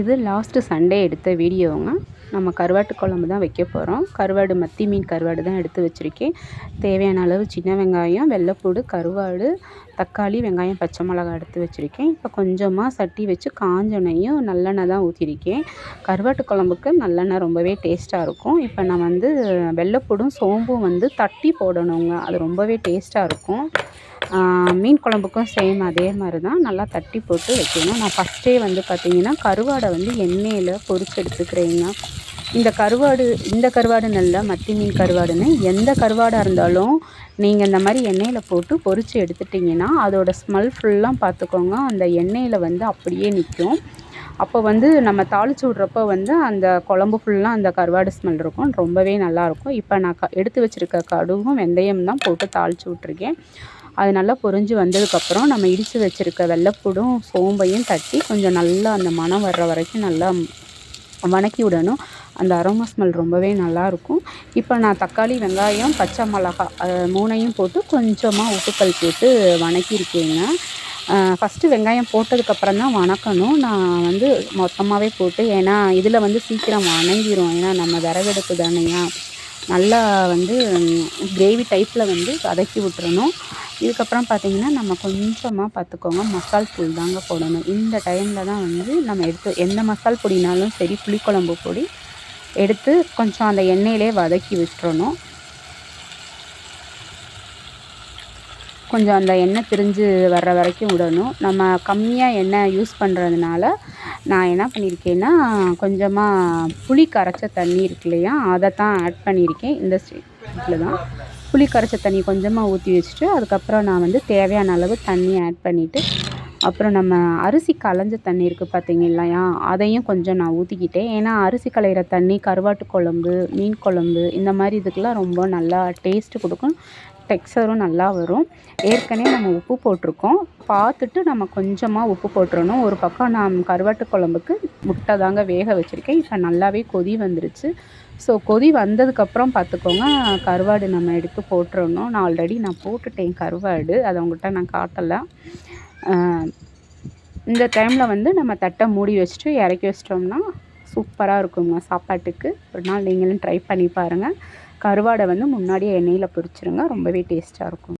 இது last Sunday எடுத்த வீடியோங்க. நம்ம கருவாட்டு குழம்பு தான் வைக்க போகிறோம் கருவாடு மத்தி மீன் கருவாடு தான் எடுத்து வச்சுருக்கேன். தேவையான அளவு சின்ன வெங்காயம் வெள்ளைப்பூடு கருவாடு தக்காளி வெங்காயம் பச்சை மிளகா எடுத்து வச்சுருக்கேன். இப்போ கொஞ்சமாக சட்டி வச்சு காஞ்சனையும் நல்லெண்ணெய் தான் ஊற்றிருக்கேன் கருவாட்டு குழம்புக்கு நல்லெண்ணெய் ரொம்பவே டேஸ்ட்டாக இருக்கும். இப்போ நான் வந்து வெள்ளைப்பூடும் சோம்பும் வந்து தட்டி போடணுங்க. அது ரொம்பவே டேஸ்ட்டாக இருக்கும். மீன் குழம்புக்கும் சேம் அதே மாதிரி தான் நல்லா தட்டி போட்டு வைக்கணும். நான் ஃபஸ்ட்டே வந்து பார்த்திங்கன்னா கருவாடை வந்து எண்ணெயில் பொறிச்சு எடுத்துக்கிறேங்க. இந்த கருவாடு இந்த கருவாடு நல்ல மத்தி மீன் கருவாடுன்னு எந்த கருவாடாக இருந்தாலும் நீங்கள் இந்த மாதிரி எண்ணெயில் போட்டு பொரித்து எடுத்துட்டிங்கன்னா அதோடய ஸ்மெல் ஃபுல்லாக பார்த்துக்கோங்க அந்த எண்ணெயில் வந்து அப்படியே நிற்கும் அப்போ வந்து நம்ம தாளித்து விட்றப்போ வந்து அந்த குழம்பு ஃபுல்லாக அந்த கருவாடு ஸ்மெல் இருக்கும். ரொம்பவே நல்லாயிருக்கும் இப்போ நான் க எடுத்து வச்சுருக்க கடுகும் வெந்தயம் தான் போட்டு தாளித்து விட்ருக்கேன் அது நல்லா பொரிஞ்சு வந்ததுக்கப்புறம் நம்ம இடித்து வச்சுருக்க வெள்ளைப்பூடும் சோம்பையும் தட்டி கொஞ்சம் நல்லா அந்த மணம் வர்ற வரைக்கும் நல்லா வணக்கி விடணும். அந்த அரோமா ஸ்மெல் ரொம்பவே நல்லாயிருக்கும் இப்போ நான் தக்காளி வெங்காயம் பச்சை மிளகா மூணையும் போட்டு கொஞ்சமாக உப்புக்கல் போட்டு வணக்கியிருக்கேங்க. ஃபஸ்ட்டு வெங்காயம் போட்டதுக்கப்புறம் தான் வணக்கணும். நான் வந்து மொத்தமாகவே போட்டு ஏன்னா இதில் வந்து சீக்கிரம் வணங்கிரும். ஏன்னா நம்ம விறகெடுப்பு தானேயா? நல்லா வந்து கிரேவி டைப்பில் வந்து வதக்கி விட்டுறணும். இதுக்கப்புறம் பார்த்திங்கன்னா நம்ம கொஞ்சமாக பார்த்துக்கோங்க. மசால் தூள் தாங்க போடணும். இந்த டைமில் தான் வந்து நம்ம எடுத்து எந்த மசால் பொடினாலும் சரி புளிக்குழம்பு பொடி எடுத்து கொஞ்சம் அந்த எண்ணெயிலே வதக்கி விட்டுறணும். கொஞ்சம் அந்த எண்ணெய் பிரிஞ்சு வர்ற வரைக்கும் விடணும். நம்ம கம்மியாக எண்ணெய் யூஸ் பண்ணுறதுனால நான் என்ன பண்ணியிருக்கேன்னா கொஞ்சமாக புளி கரைச்ச தண்ணி இருக்கு இல்லையா அதை தான் ஆட் பண்ணியிருக்கேன். இந்த ஸ்டேட்டில் தான். புளி கரைச்ச தண்ணி கொஞ்சமாக ஊற்றி வச்சுட்டு அதுக்கப்புறம் நான் வந்து தேவையான அளவு தண்ணி ஆட் பண்ணிவிட்டு அப்புறம் நம்ம அரிசி களைஞ்ச தண்ணி இருக்குது பார்த்தீங்க இல்லையா அதையும் கொஞ்சம் நான் ஊற்றிக்கிட்டேன் ஏன்னா அரிசி களையிற தண்ணி கருவாட்டு குழம்பு மீன் குழம்பு இந்த மாதிரி இதுக்கெலாம் ரொம்ப நல்லா டேஸ்ட்டு கொடுக்கும். டெக்ஸ்சரும் நல்லா வரும். ஏற்கனவே நம்ம உப்பு போட்டிருக்கோம். பார்த்துட்டு நம்ம கொஞ்சமாக உப்பு போட்டுறணும். ஒரு பக்கம் நான் கருவாட்டு குழம்புக்கு முட்டை தாங்க வேக வச்சுருக்கேன். இப்போ நல்லாவே கொதி வந்துருச்சு. ஸோ கொதி வந்ததுக்கப்புறம் பார்த்துக்கோங்க கருவாடு நம்ம எடுத்து போட்டுறணும். நான் ஆல்ரெடி நான் போட்டுட்டேன் கருவாடு. அதை உங்கள்கிட்ட நான் காட்டலை. இந்த டைமில் வந்து நம்ம தட்டை மூடி வச்சுட்டு இறக்கி வச்சிட்டோம்னா சூப்பராக இருக்குங்க சாப்பாட்டுக்கு. ஒரு நாள் நீங்களும் ட்ரை பண்ணி பாருங்கள் கருவாடை வந்து முன்னாடியே எண்ணெயில் பொரிச்சிருங்க. ரொம்பவே டேஸ்ட்டாக இருக்கும்.